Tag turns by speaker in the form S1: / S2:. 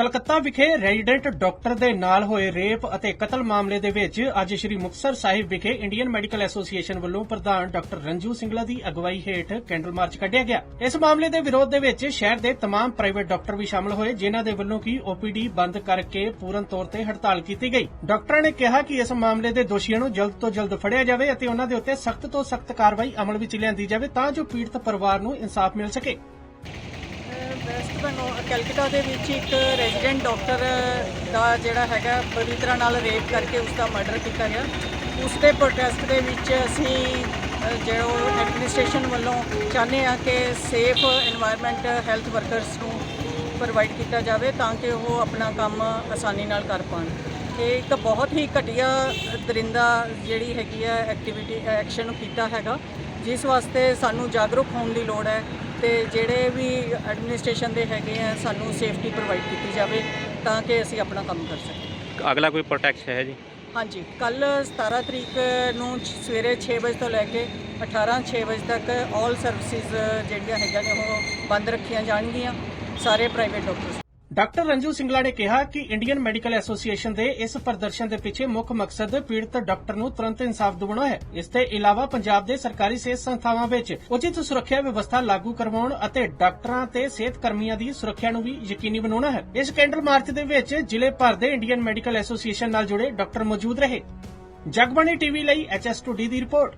S1: ਕਲਕੱਤਾ ਵਿਖੇ resident doctor ਦੇ ਨਾਲ ਹੋਏ ਰੇਪ ਅਤੇ ਕਤਲ ਮਾਮਲੇ ਦੇ ਵਿੱਚ ਅੱਜ ਸ੍ਰੀ ਮੁਕਤਸਰ ਸਾਹਿਬ ਵਿਖੇ ਇੰਡੀਅਨ ਮੈਡੀਕਲ ਐਸੋਸੀਏਸ਼ਨ ਵੱਲੋਂ ਪ੍ਰਧਾਨ ਡਾਕਟਰ ਰੰਜੂ ਸਿੰਗਲਾ ਦੀ ਅਗਵਾਈ ਹੇਠ ਕੈਂਡਲ ਮਾਰਚ ਕੱਢਿਆ ਗਿਆ ਇਸ ਮਾਮਲੇ ਦੇ ਵਿਰੋਧ ਦੇ ਵਿੱਚ ਸ਼ਹਿਰ ਦੇ तमाम ਪ੍ਰਾਈਵੇਟ ਡਾਕਟਰ ਵੀ ਸ਼ਾਮਲ ਹੋਏ ਜਿਨ੍ਹਾਂ ਦੇ ਵੱਲੋਂ ਕੀ ਓਪੀਡੀ ਬੰਦ ਕਰਕੇ ਪੂਰਨ ਤੌਰ ਤੇ ਹੜਤਾਲ ਕੀਤੀ ਗਈ ਡਾਕਟਰਾਂ ਨੇ ਕਿਹਾ ਕਿ ਇਸ ਮਾਮਲੇ ਦੇ ਦੋਸ਼ੀਆਂ ਨੂੰ ਜਲਦ ਤੋਂ ਜਲਦ ਫੜਿਆ ਜਾਵੇ ਅਤੇ ਉਹਨਾਂ ਦੇ ਉੱਤੇ ਸਖਤ ਤੋਂ ਸਖਤ ਕਾਰਵਾਈ ਅਮਲ ਵਿੱਚ ਲਿਆਂਦੀ ਜਾਵੇ ਤਾਂ ਜੋ ਪੀੜਤ ਪਰਿਵਾਰ ਨੂੰ ਇਨਸਾਫ ਮਿਲ ਸਕੇ
S2: ਤੁਹਾਨੂੰ ਕੈਲਕਟਾ ਦੇ ਵਿੱਚ ਇੱਕ ਰੈਜ਼ੀਡੈਂਟ ਡਾਕਟਰ ਦਾ ਜਿਹੜਾ ਹੈਗਾ ਬੁਰੀ ਤਰ੍ਹਾਂ ਨਾਲ ਰੇਪ ਕਰਕੇ ਉਸ ਦਾ ਮਰਡਰ ਕੀਤਾ ਗਿਆ। ਉਸ ਦੇ ਪ੍ਰੋਟੈਸਟ ਦੇ ਵਿੱਚ ਅਸੀਂ ਜਿਹੜਾ ਐਡਮਿਨਿਸਟ੍ਰੇਸ਼ਨ ਵੱਲੋਂ ਚਾਹੁੰਦੇ ਆ ਕਿ ਸੇਫ এনवायरमेंट ਹੈਲਥ ਵਰਕਰਸ ਨੂੰ ਪ੍ਰੋਵਾਈਡ ਕੀਤਾ ਜਾਵੇ ਤਾਂ ਕਿ ਉਹ ਆਪਣਾ ਕੰਮ ਆਸਾਨੀ ਨਾਲ ਕਰ ਪਾਣ। ਇਹ ਇੱਕ ਬਹੁਤ ਹੀ ਘਟੀਆ ਦਰਿੰਦਾ ਜਿਹੜੀ ਹੈਗੀ ਆ ਐਕਟੀਵਿਟੀ ਐਕਸ਼ਨ ਕੀਤਾ ਹੈਗਾ, ਜਿਸ ਵਾਸਤੇ ਸਾਨੂੰ ਜਾਗਰੂਕ ਹੋਣ ਦੀ ਲੋੜ ਹੈ। ਤੇ ਜਿਹੜੇ ਵੀ ਐਡਮਿਨਿਸਟ੍ਰੇਸ਼ਨ ਦੇ ਹੈਗੇ ਆ ਸਾਨੂੰ ਸੇਫਟੀ ਪ੍ਰੋਵਾਈਡ ਕੀਤੀ ਜਾਵੇ ਤਾਂ ਕਿ ਅਸੀਂ ਆਪਣਾ ਕੰਮ ਕਰ ਸਕੀਏ।
S3: ਅਗਲਾ ਕੋਈ ਪ੍ਰੋਟੈਕਟ ਹੈ ਜੀ?
S2: ਹਾਂਜੀ ਕੱਲ 17 ਤਰੀਕ ਨੂੰ ਛ- ਸਵੇਰੇ 6 ਵਜੇ ਤੋਂ ਲੈ ਕੇ 18 6 ਵਜੇ ਤੱਕ ਆਲ ਸਰਵਿਸਿਜ਼ ਜਿਹੜੀਆਂ ਹੈਗੀਆਂ ਨੇ ਉਹ ਬੰਦ ਰੱਖੀਆਂ ਜਾਣਗੀਆਂ। ਸਾਰੇ private doctors
S1: doctor Ranju Singla ਨੇ ਕਿਹਾ ਕਿ ਇੰਡੀਅਨ ਮੈਡੀਕਲ ਐਸੋਸੀਏਸ਼ਨ ਦੇ ਇਸ ਪ੍ਰਦਰਸ਼ਨ ਦੇ ਪਿੱਛੇ ਮੁੱਖ ਮਕਸਦ ਪੀੜਤ ਡਾਕਟਰ ਨੂੰ ਤੁਰੰਤ ਇਨਸਾਫ ਦਿਵਾਉਣਾ ਹੈ। ਇਸ ਦੇ ਇਲਾਵਾ ਪੰਜਾਬ ਦੇ ਸਰਕਾਰੀ ਸਿਹਤ ਸੰਸਥਾਵਾਂ ਵਿੱਚ ਉਚਿਤ ਸੁਰੱਖਿਆ ਵਿਵਸਥਾ ਲਾਗੂ ਕਰਵਾਉਣ ਅਤੇ ਡਾਕਟਰਾਂ ਤੇ ਸਿਹਤ ਕਰਮੀਆਂ ਦੀ ਸੁਰੱਖਿਆ ਨੂੰ ਵੀ ਯਕੀਨੀ ਬਣਾਉਣਾ ਹੈ। ਇਸ ਕੈਂਡਲ ਮਾਰਚ ਦੇ ਵਿੱਚ ਜ਼ਿਲ੍ਹੇ ਭਰ ਦੇ ਇੰਡੀਅਨ ਮੈਡੀਕਲ ਐਸੋਸੀਏਸ਼ਨ ਨਾਲ ਜੁੜੇ ਡਾਕਟਰ ਮੌਜੂਦ ਰਹੇ। ਜਗਬਾਣੀ ਟੀਵੀ ਲਈ ਐਚਐਸ2ਡੀ ਦੀ ਰਿਪੋਰਟ।